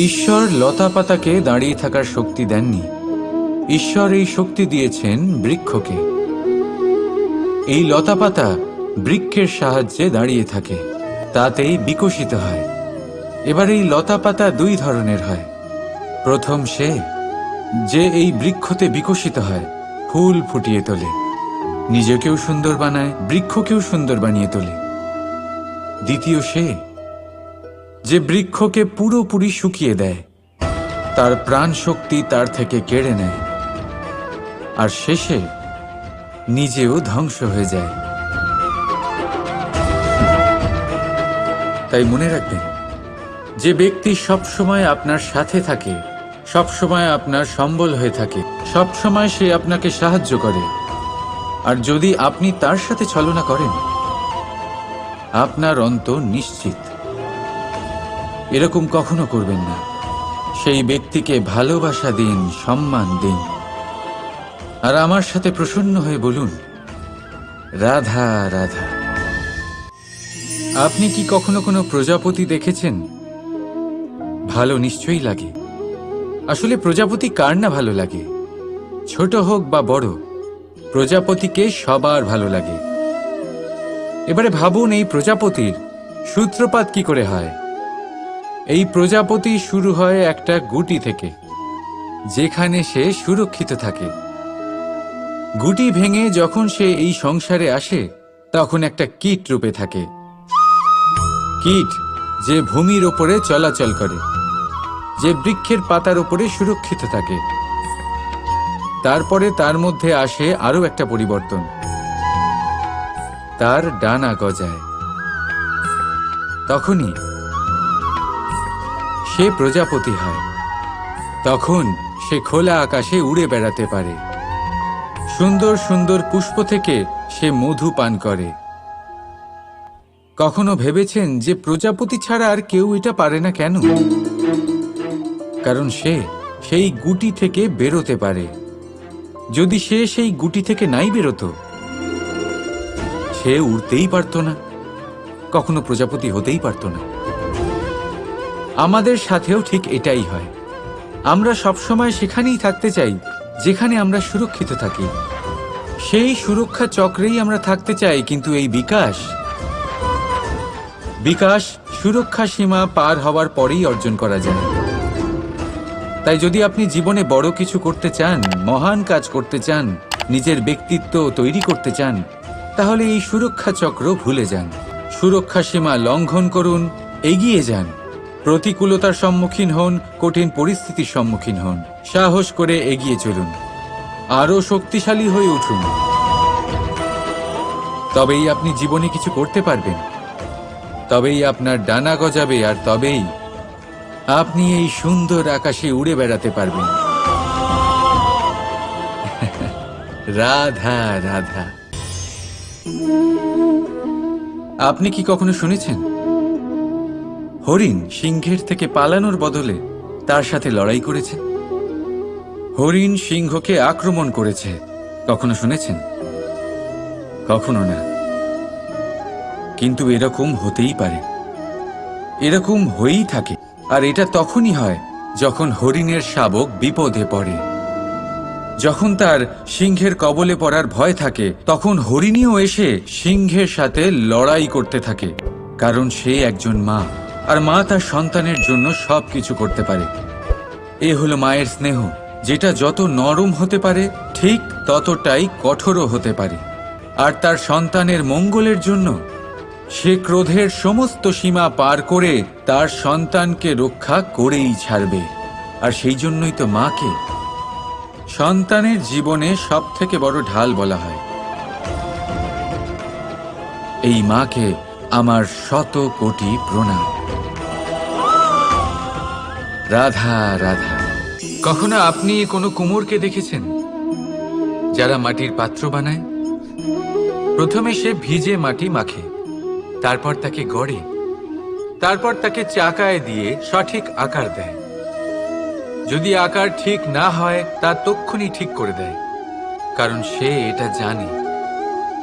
ঈশ্বর লতা পাতাকে দাঁড়িয়ে থাকার শক্তি দেননি। ঈশ্বর এই শক্তি দিয়েছেন বৃক্ষকে। এই লতা পাতা বৃক্ষের সাহায্যে দাঁড়িয়ে থাকে, তাতেই বিকশিত হয়। এবার এই লতা পাতা দুই ধরনের হয়। প্রথম সে, যে এই বৃক্ষতে বিকশিত হয়, ফুল ফুটিয়ে তোলে। নিজেকেও সুন্দর বানায়, বৃক্ষকেও সুন্দর বানিয়ে তোলে। দ্বিতীয় সে যে বৃক্ষকে পুরোপুরি শুকিয়ে দেয়, তার প্রাণ শক্তি তার থেকে কেড়ে নেয়, আর শেষে নিজেও ধ্বংস হয়ে যায়। তাই মনে রাখবেন, যে ব্যক্তি সবসময় আপনার সাথে থাকে, সবসময় আপনার সম্বল হয়ে থাকে, সবসময় সে আপনাকে সাহায্য করে, আর যদি আপনি তার সাথে ছলনা করেন, আপনার অন্ত নিশ্চিত। এরকম কখনো করবেন না। সেই ব্যক্তিকে ভালোবাসা দিন, সম্মান দিন। আর আমার সাথে প্রসন্ন হয়ে বলুন, রাধা রাধা। আপনি কি কখনো কোনো প্রজাপতি দেখেছেন? ভালো নিশ্চয়ই লাগে। আসলে প্রজাপতি কার না ভালো লাগে? ছোট হোক বা বড়, প্রজাপতিকে সবার ভালো লাগে। এবারে ভাবুন, এই প্রজাপতির সূত্রপাত কি করে হয়? এই প্রজাপতি শুরু হয় একটা গুটি থেকে, যেখানে সে সুরক্ষিত থাকে। গুটি ভেঙে যখন সে এই সংসারে আসে, তখন একটা কীট রূপে থাকে। কীট যে ভূমির ওপরে চলাচল করে, যে বৃক্ষের পাতার ওপরে সুরক্ষিত থাকে। তারপরে তার মধ্যে আসে আরও একটা পরিবর্তন। তার ডানা গজায়। তখনই সে প্রজাপতি হয়। তখন সে খোলা আকাশে উড়ে বেড়াতে পারে। সুন্দর সুন্দর পুষ্প থেকে সে মধু পান করে। কখনো ভেবেছেন যে প্রজাপতি ছাড়া আর কেউ এটা পারে না কেন? কারণ সে সেই গুটি থেকে বেরোতে পারে। যদি সে সেই গুটি থেকে নাই বেরোতো, সে উড়তেই পারতো না। কখনো প্রজাপতি হতেই পারতো না। আমাদের সাথেও ঠিক এটাই হয়। আমরা সবসময় সেখানেই থাকতে চাই, যেখানে আমরা সুরক্ষিত থাকি। সেই সুরক্ষা চক্রেই আমরা থাকতে চাই, কিন্তু এই বিকাশ? বিকাশ সুরক্ষা সীমা পার হওয়ার পরেই অর্জন করা যায়। তাই যদি আপনি জীবনে বড় কিছু করতে চান, মহান কাজ করতে চান, নিজের ব্যক্তিত্ব তৈরি করতে চান, তাহলে এই সুরক্ষা চক্র ভুলে যান। সুরক্ষা সীমা লঙ্ঘন করুন, এগিয়ে যান। প্রতিকূলতার সম্মুখীন হন, কঠিন পরিস্থিতির সম্মুখীন হন। সাহস করে এগিয়ে চলুন। আরও শক্তিশালী হয়ে উঠুন। তবেই আপনি জীবনে কিছু করতে পারবেন। তবেই আপনার ডানা গজাবে আর তবেই আপনি এই সুন্দর আকাশে উড়ে বেড়াতে পারবেন। রাধা রাধা। আপনি কি কখনো শুনেছেন? হরিণ সিংহের থেকে পালানোর বদলে তার সাথে লড়াই করেছে। হরিণ সিংহকে আক্রমণ করেছে। কখনো শুনেছেন? কখনো না। কিন্তু এরকম হতেই পারে। এরকম হয়েই থাকে। আর এটা তখনই হয় যখন হরিণের শাবক বিপদে পড়ে। যখন তার সিংহের কবলে পড়ার ভয় থাকে, তখন হরিণীও এসে সিংহের সাথে লড়াই করতে থাকে, কারণ সে একজন মা। আর মা তার সন্তানের জন্য সব কিছু করতে পারে। এ হলো মায়ের স্নেহ, যেটা যত নরম হতে পারে, ঠিক ততটাই কঠোরও হতে পারে। আর তার সন্তানের মঙ্গলের জন্য, সে ক্রোধের সমস্ত সীমা পার করে তার সন্তানকে রক্ষা করেই ছাড়বে। আর সেই জন্যই তো মাকে সন্তানের জীবনে সব থেকে বড় ঢাল বলা হয়। এই মাকে আমার শত কোটি প্রণাম। রাধা রাধা। কখনো আপনি কোনো কুমোরকে দেখেছেন? যারা মাটির পাত্র বানায়? প্রথমে সে ভিজে মাটি মাখে, তারপর তাকে গড়ে, তারপর তাকে চাকায় দিয়ে সঠিক আকার দেয়। যদি আকার ঠিক না হয়, তা তক্ষুনি ঠিক করে দেয়, কারণ সে এটা জানে।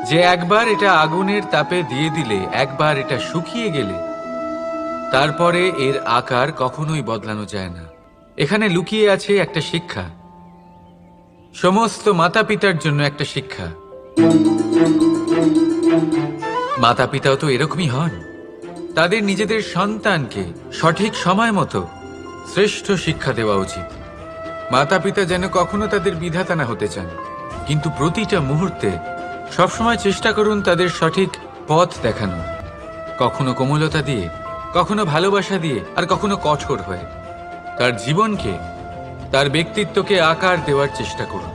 যে একবার এটা আগুনের তাপে দিয়ে দিলে, একবার এটা শুকিয়ে গেলে তারপরে এর আকার কখনোই বদলানো যায় না। এখানে লুকিয়ে আছে একটা শিক্ষা। সমস্ত মাতা পিতার জন্য একটা শিক্ষা। মাতা পিতাও তো এরকমই হন। তাদের নিজেদের সন্তানকে সঠিক সময় মতো শ্রেষ্ঠ শিক্ষা দেওয়া উচিত। মাতা পিতা যেন কখনো তাদের বিধাতা না হতে চান, কিন্তু প্রতিটা মুহূর্তে সবসময় চেষ্টা করুন তাদের সঠিক পথ দেখানো কখনো কোমলতা দিয়ে কখনো ভালোবাসা দিয়ে আর কখনো কঠোর হয়ে। তার জীবনকে, তার ব্যক্তিত্বকে আকার দেওয়ার চেষ্টা করুন।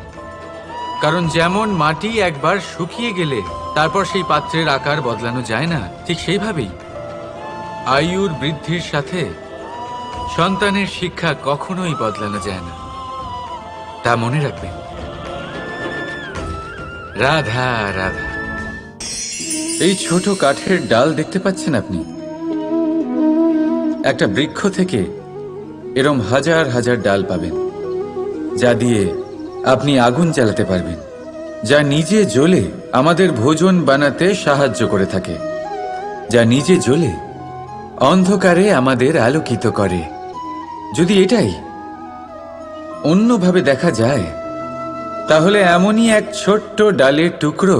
কারণ যেমন মাটি একবার শুকিয়ে গেলে তারপর সেই পাত্রের আকার বদলানো যায় না, ঠিক সেইভাবেই আয়ুর বৃদ্ধির সাথে সন্তানের শিক্ষা কখনোই বদলানো যায় না। তা মনে রাখবেন। রাধা রাধা। এই ছোট কাঠের ডাল দেখতে পাচ্ছেন আপনি? একটা বৃক্ষ থেকে এরম হাজার হাজার ডাল পাবেন, যা দিয়ে আপনি আগুন জ্বালাতে পারবেন, যা নিজে জ্বলে আমাদের ভোজন বানাতে সাহায্য করে থাকে, যা নিজে জ্বলে অন্ধকারে আমাদের আলোকিত করে। যদি এটাই অন্যভাবে দেখা যায়, তাহলে এমনই এক ছোট্ট ডালের টুকরো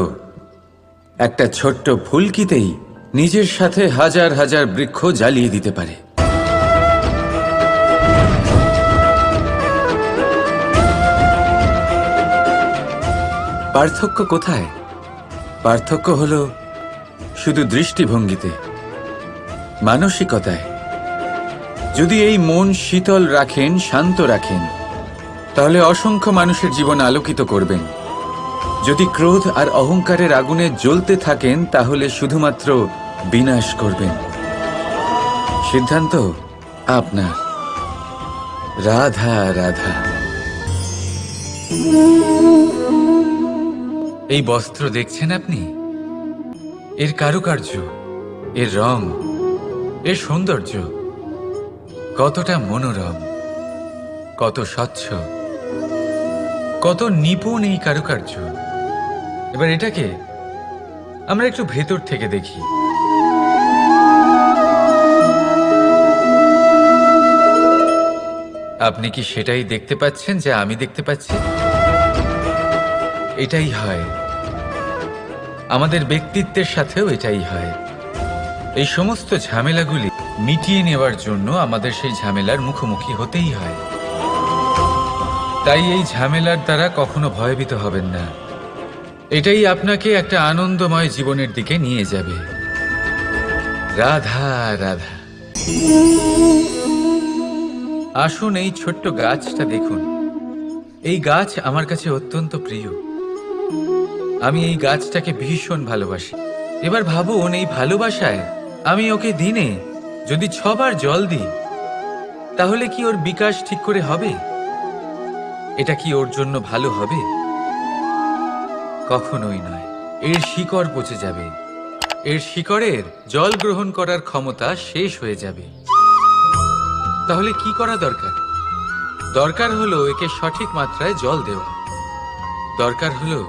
একটা ছোট্ট ফুলকিতেই নিজের সাথে হাজার হাজার বৃক্ষ জ্বালিয়ে দিতে পারে। পার্থক্য কোথায়? পার্থক্য হলো শুধু দৃষ্টিভঙ্গিতে, মানসিকতায়। যদি এই মন শীতল রাখেন, শান্ত রাখেন, তাহলে অসংখ্য মানুষের জীবন আলোকিত করবেন। যদি ক্রোধ আর অহংকারের আগুনে জ্বলতে থাকেন, তাহলে শুধুমাত্র বিনাশ করবেন। সিদ্ধান্ত আপনার। রাধা রাধা। এই বস্ত্র দেখছেন আপনি? এর কারুকার্য, এর রং, এর সৌন্দর্য। কতটা মনোরম, কত স্বচ্ছ, কত নিপুণ এই কারুকার্য। এবার এটাকে আমরা একটু ভেতর থেকে দেখি। আপনি কি সেটাই দেখতে পাচ্ছেন যা আমি দেখতে পাচ্ছি? এটাই হয়। আমাদের ব্যক্তিত্বের সাথেও এটাই হয়। এই সমস্ত ঝামেলাগুলি মিটিয়ে নেওয়ার জন্য আমাদের সেই ঝামেলার মুখোমুখি হতেই হয়। তাই এই ঝামেলার দ্বারা কখনো ভয়ভীত হবেন না। এটাই আপনাকে একটা আনন্দময় জীবনের দিকে নিয়ে যাবে। রাধা রাধা। আসুন এই ছোট্ট গাছটা দেখুন। এই গাছ আমার কাছে অত্যন্ত প্রিয়। আমি এই গাছটাকে ভীষণ ভালোবাসি। এবার ভাবুন এই ভালোবাসায় আমি ওকে দিনে যদি ছবার জল দিই, তাহলে কি ওর বিকাশ ঠিক করে হবে? এটা কি ওর জন্য ভালো হবে? কখনোই নয়। এর শিকড় পচে যাবে। এর শিকড়ের জল গ্রহণ করার ক্ষমতা শেষ হয়ে যাবে। তাহলে কি করা দরকার? দরকার হলো একে সঠিক মাত্রায় জল দেওয়া। দরকার হলো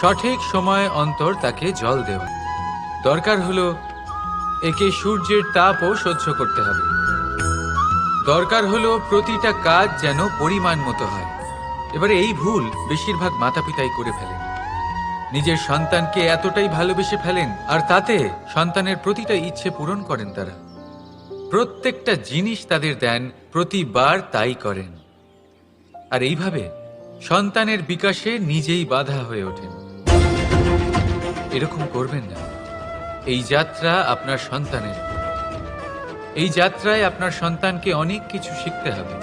সঠিক সময় অন্তর তাকে জল দেওয়া। দরকার হলো একে সূর্যের তাপও সহ্য করতে হবে। দরকার হলো প্রতিটা কাজ যেন পরিমাণ মতো হয়। এবারে এই ভুল বেশিরভাগ মাতা পিতাই করে ফেলেন। নিজের সন্তানকে এতটাই ভালোবেসে ফেলেন, আর তাতে সন্তানের প্রতিটা ইচ্ছে পূরণ করেন তারা। প্রত্যেকটা জিনিস তাদের দেন, প্রতিবার তাই করেন। আর এইভাবে সন্তানের বিকাশে নিজেই বাধা হয়ে ওঠেন। এরকম করবেন না। এই যাত্রা আপনার সন্তানের। এই যাত্রায় আপনার সন্তানকে অনেক কিছু শিখতে হবে।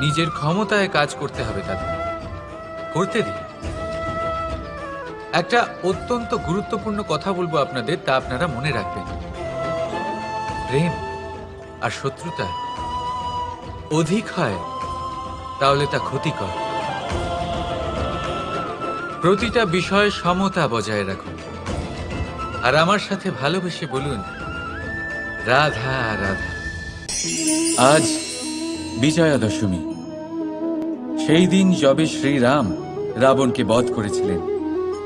নিজের ক্ষমতায় কাজ করতে হবে তাদের। করতে দিন। একটা অত্যন্ত গুরুত্বপূর্ণ কথা বলব আপনাদের, তা আপনারা মনে রাখবেন। প্রেম আর শত্রুতা অধিক হয়, তাহলে তা ক্ষতিকর। প্রতিটা বিষয়ে সমতা বজায় রাখুন। আর আমার সাথে ভালোবেসে বলুন, রাধা রাধা। আজ বিজয়া দশমী সেই দিন যবে শ্রীরাম রাবণকে বধ করেছিলেন।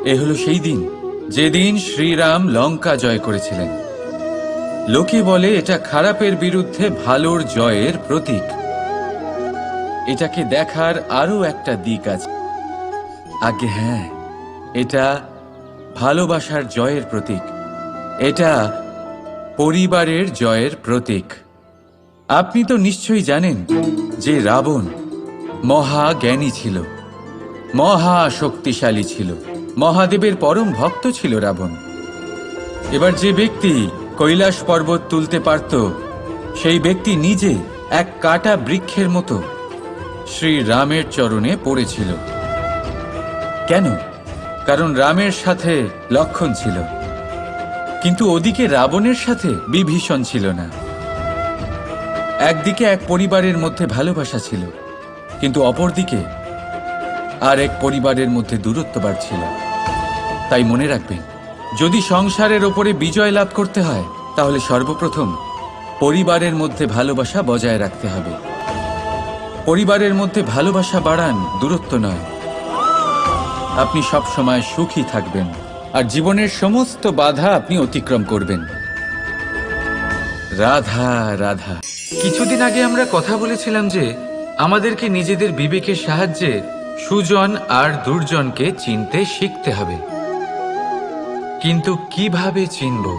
এ হলো সেই দিন, যেদিন শ্রীরাম লঙ্কা জয় করেছিলেন। লোকে বলে এটা খারাপের বিরুদ্ধে ভালোর জয়ের প্রতীক। এটাকে দেখার আরও একটা দিক আছে। আগে হ্যাঁ এটা ভালোবাসার জয়ের প্রতীক। এটা পরিবারের জয়ের প্রতীক। আপনি তো নিশ্চয়ই জানেন যে রাবণ মহা জ্ঞানী ছিল মহা শক্তিশালী ছিল, মহাদেবের পরম ভক্ত ছিল রাবণ। এবার যে ব্যক্তি কৈলাস পর্বত তুলতে পারত, সেই ব্যক্তি নিজে এক কাটা বৃক্ষের মতো শ্রী রামের চরণে পড়েছিল। কেন? কারণ রামের সাথে লক্ষণ ছিল। কিন্তু ওদিকে রাবণের সাথে বিভীষণ ছিল না। একদিকে এক পরিবারের মধ্যে ভালোবাসা ছিল, কিন্তু অপরদিকে আর এক পরিবারের মধ্যে দূরত্ব বাড়ছিল তাই মনে রাখবেন, যদি সংসারের ওপরে বিজয় লাভ করতে হয়, তাহলে সর্বপ্রথম পরিবারের মধ্যে ভালোবাসা বজায় রাখতে হবে। পরিবারের মধ্যে ভালোবাসা বাড়ান দূরত্ব নয়। আপনি সব সময় সুখী থাকবেন, আর জীবনের সমস্ত বাধা আপনি অতিক্রম করবেন। রাধা রাধা। কিছুদিন আগে আমরা কথা বলেছিলাম যে, আমাদেরকে নিজেদের বিবেকের সাহায্যে সুজন আর দুর্জনকে চিনতে শিখতে হবে। কিন্তু কীভাবে চিনব?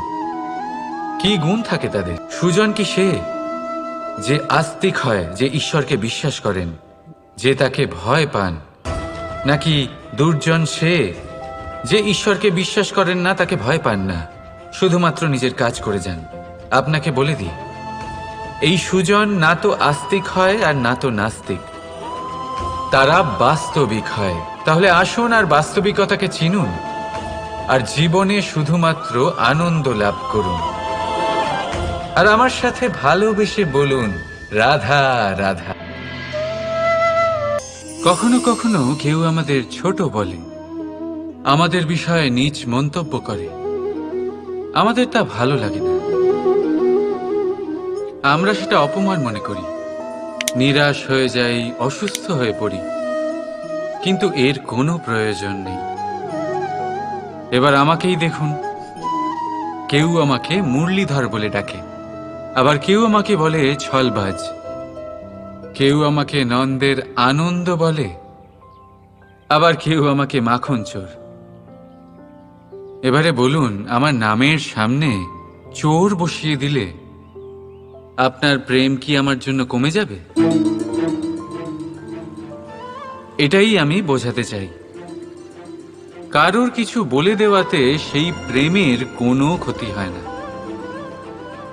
কি গুণ থাকে তাদের? সুজন কি সে যে আস্তিক হয়, যে ঈশ্বরকে বিশ্বাস করেন, যে তাকে ভয় পান, নাকি দুর্জন সে যে ঈশ্বরকে বিশ্বাস করেন না, তাকে ভয় পান না। শুধুমাত্র নিজের কাজ করে যান। আপনাকে বলে দিই, এই সুজন না তো আস্তিক হয় আর না তো নাস্তিক। তারা বাস্তবিক হয়। তাহলে আসুন আর বাস্তবিকতাকে চিনুন আর জীবনে শুধুমাত্র আনন্দ লাভ করুন। আর আমার সাথে ভালোবেসে বলুন, রাধা রাধা। কখনো কখনো কেউ আমাদের ছোট বলে, আমাদের বিষয়ে নিজ মন্তব্য করে। আমাদের তা ভালো লাগে না। আমরা সেটা অপমান মনে করি। নিরাশ হয়ে যাই, অসুস্থ হয়ে পড়ি। কিন্তু এর কোনো প্রয়োজন নেই। এবার আমাকেই দেখুন। কেউ আমাকে মুরলীধর বলে ডাকে। আবার কেউ আমাকে বলে ছলবাজ। কেউ আমাকে নন্দের আনন্দ বলে, আবার কেউ আমাকে মাখন চোর এবারে বলুন, আমার নামের সামনে চোর বসিয়ে দিলে আপনার প্রেম কি আমার জন্য কমে যাবে? এটাই আমি বোঝাতে চাই। কারোর কিছু বলে দেওয়াতে সেই প্রেমের কোনো ক্ষতি হয় না।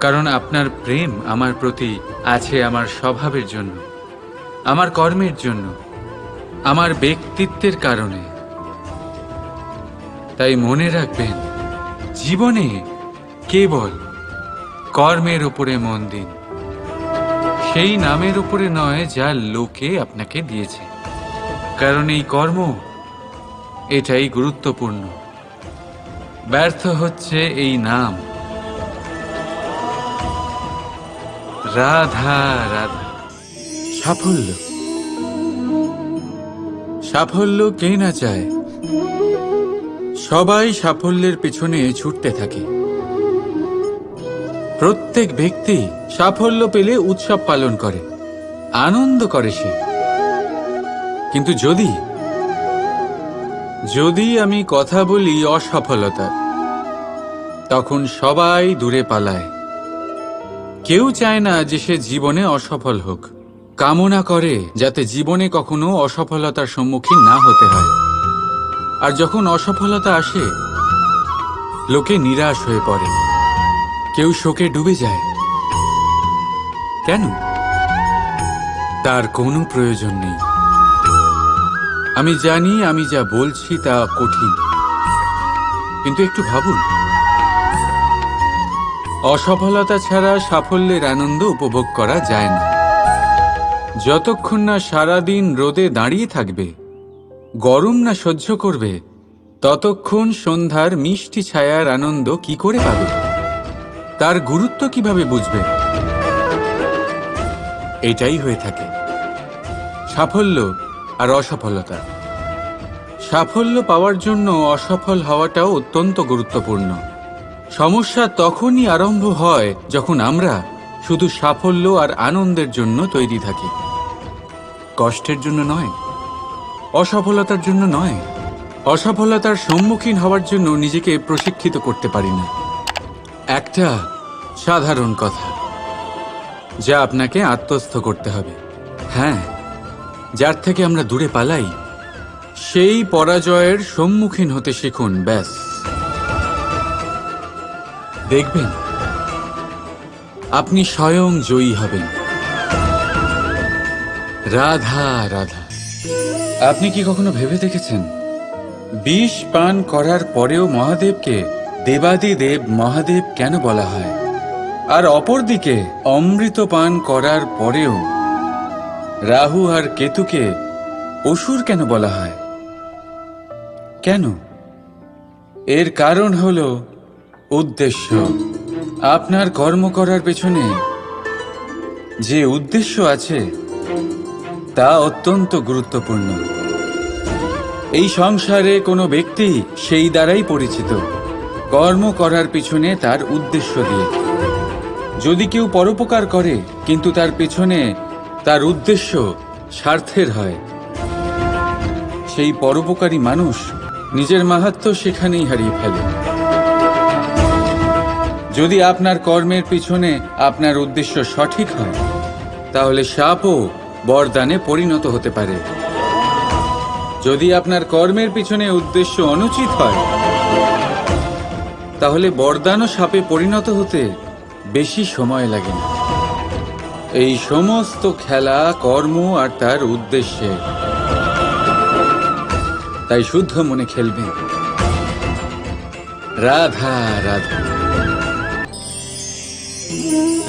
কারণ আপনার প্রেম আমার প্রতি আছে আমার স্বভাবের জন্য। আমার কর্মের জন্য, আমার ব্যক্তিত্বের কারণে। তাই মনে রাখবেন, জীবনে কেবল কর্মের উপরে মন দিন। সেই নামের উপরে নয় যা লোকে আপনাকে দিয়েছে। কারণ এই কর্ম, এটাই গুরুত্বপূর্ণ। ব্যর্থ হচ্ছে এই নাম। রাধা রাধা। সাফল্য। সাফল্য কে না চায়? সবাই সাফল্যের পেছনে ছুটতে থাকে। প্রত্যেক ব্যক্তি সাফল্য পেলে উৎসব পালন করে, আনন্দ করে সে। কিন্তু যদি যদি আমি কথা বলি অসফলতা, তখন সবাই দূরে পালায়। কেউ চায় না যে সে জীবনে অসফল হোক। কামনা করে যাতে জীবনে কখনো অসফলতার সম্মুখীন না হতে হয়। আর যখন অসফলতা আসে, লোকে নিরাশ হয়ে পড়ে। কেউ শোকে ডুবে যায়। কেন? তার কোনো প্রয়োজন নেই। আমি জানি আমি যা বলছি তা কঠিন। কিন্তু একটু ভাবুন। অসফলতা ছাড়া সাফল্যের আনন্দ উপভোগ করা যায় না। যতক্ষণ না সারাদিন রোদে দাঁড়িয়ে থাকবে, গরম না সহ্য করবে, ততক্ষণ সন্ধ্যার মিষ্টি ছায়ার আনন্দ কি করে পাবে? তার গুরুত্ব কীভাবে বুঝবে? এটাই হয়ে থাকে। সাফল্য আর অসফলতা সাফল্য পাওয়ার জন্য অসফল হওয়াটাও অত্যন্ত গুরুত্বপূর্ণ। সমস্যা তখনই আরম্ভ হয় যখন আমরা শুধু সাফল্য আর আনন্দের জন্য তৈরি থাকি। কষ্টের জন্য নয়, অসফলতার জন্য নয়, অসফলতার সম্মুখীন হওয়ার জন্য নিজেকে প্রশিক্ষিত করতে পারি না। একটা সাধারণ কথা, যা আপনাকে আত্মস্থ করতে হবে। হ্যাঁ যার থেকে আমরা দূরে পালাই, সেই পরাজয়ের সম্মুখীন হতে শিখুন, ব্যাস। দেখবেন, আপনি স্বয়ং জয়ী হবেন। রাধা রাধা। আপনি কি কখনো ভেবে দেখেছেন? বিষ পান করার পরেও মহাদেবকে দেবাদি দেব মহাদেব কেন বলা হয়? আর অপরদিকে অমৃত পান করার পরেও রাহু আর কেতুকে অসুর কেন বলা হয়? কেন? এর কারণ হল উদ্দেশ্য। আপনার কর্ম করার পেছনে যে উদ্দেশ্য আছে তা অত্যন্ত গুরুত্বপূর্ণ। এই সংসারে কোনো ব্যক্তি সেই দ্বারাই পরিচিত। কর্ম করার পিছনে তার উদ্দেশ্য দিয়ে। যদি কেউ পরোপকার করে, কিন্তু তার পেছনে তার উদ্দেশ্য স্বার্থের হয়। সেই পরোপকারী মানুষ নিজের মাহাত্ম সেখানেই হারিয়ে ফেলে। যদি আপনার কর্মের পিছনে আপনার উদ্দেশ্য সঠিক হয়, তাহলে সাপও বরদানে পরিণত হতে পারে। যদি আপনার কর্মের পিছনে উদ্দেশ্য অনুচিত হয়, তাহলে বরদানও সাপে পরিণত হতে বেশি সময় লাগে না। এই সমস্ত খেলা, কর্ম আর তার উদ্দেশ্যে। তাই শুদ্ধ মনে খেলবেন রাধা রাধা।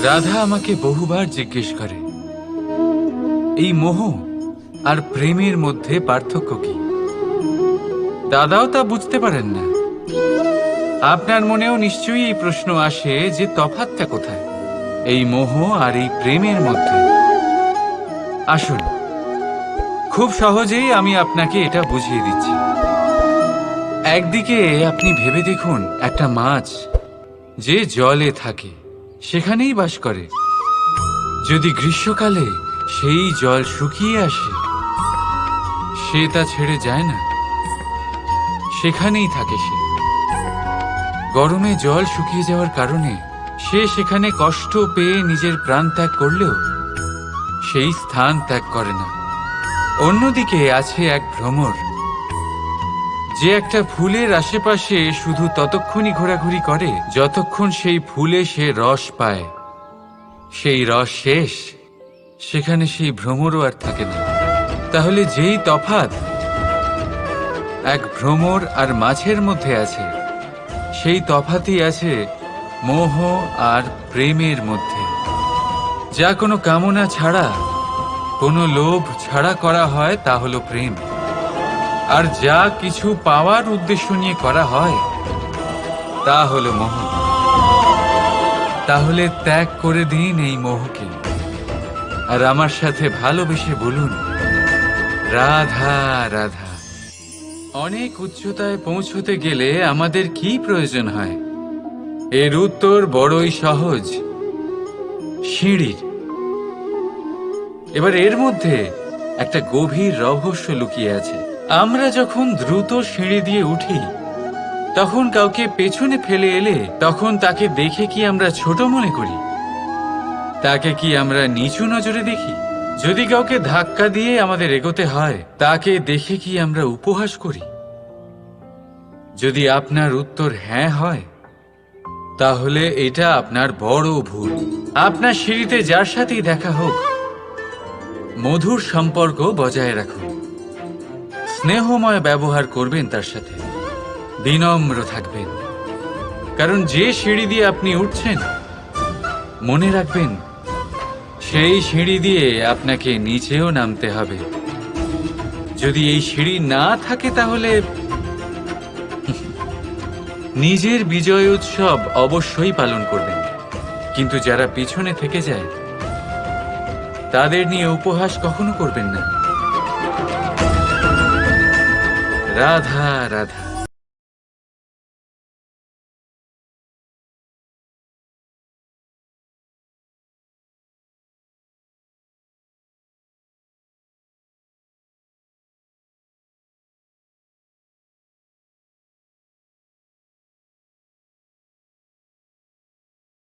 রাধা আমাকে বহুবার জিজ্ঞেস করে। এই মোহ আর প্রেমের মধ্যে পার্থক্য কি? দাদাও তা বুঝতে পারেন না। আপনার মনেও নিশ্চয়ই এই প্রশ্ন আসে যে তফাৎটা কোথায়? এই মোহ আর এই প্রেমের মধ্যে। আসুন, খুব সহজেই আমি আপনাকে এটা বুঝিয়ে দিচ্ছি। একদিকে আপনি ভেবে দেখুন, একটা মাছ যে জলে থাকে, সেখানেই বাস করে। যদি গ্রীষ্মকালে সেই জল শুকিয়ে আসে। সে তা ছেড়ে যায় না। সেখানেই থাকে সে। গরমে জল শুকিয়ে যাওয়ার কারণে সে সেখানে কষ্ট পেয়ে নিজের প্রাণ ত্যাগ করলেও সেই স্থান ত্যাগ করে না। অন্যদিকে আছে এক ভ্রমর। যে একটা ফুলের আশেপাশে শুধু ততক্ষণই ঘোরাঘুরি করে, যতক্ষণ সেই ফুলে সে রস পায়। সেই রস শেষ। সেখানে সেই ভ্রমরও আর থাকে না। তাহলে যেই তফাত এক ভ্রমর আর মাছের মধ্যে আছে, সেই তফাতই আছে মোহ আর প্রেমের মধ্যে। যা কোনো কামনা ছাড়া, কোনো লোভ ছাড়া করা হয় তা হলো প্রেম। আর যা কিছু পাওয়ার উদ্দেশ্য নিয়ে করা হয়, তা হলো মোহ। তাহলে ত্যাগ করে দিন এই মোহকে। আর আমার সাথে ভালোবেসে বলুন, রাধা রাধা। অনেক উচ্চতায় পৌঁছতে গেলে আমাদের কি প্রয়োজন হয়? এর উত্তর বড়ই সহজ, সিঁড়ির। এবার এর মধ্যে একটা গভীর রহস্য লুকিয়ে আছে। আমরা যখন দ্রুত সিঁড়ি দিয়ে উঠি, তখন কাউকে পেছনে ফেলে এলে তখন তাকে দেখে কি আমরা ছোট মনে করি? তাকে কি আমরা নিচু নজরে দেখি? যদি কাউকে ধাক্কা দিয়ে আমাদের এগোতে হয়, তাকে দেখে কি আমরা উপহাস করি? যদি আপনার উত্তর হ্যাঁ হয়, তাহলে এটা আপনার বড় ভুল। আপনার সিঁড়িতে যার সাথেই দেখা হোক, মধুর সম্পর্ক বজায় রাখুন। স্নেহময় ব্যবহার করবেন তার সাথে। বিনম্র থাকবেন। কারণ যে সিঁড়ি দিয়ে আপনি উঠছেন, মনে রাখবেন সেই সিঁড়ি দিয়ে আপনাকে নিচেও নামতে হবে। যদি এই সিঁড়ি না থাকে তাহলে নিজের বিজয় উৎসব অবশ্যই পালন করবেন। কিন্তু যারা পিছনে থেকে যায়, তাদের নিয়ে উপহাস কখনো করবেন না। রাধা রাধা।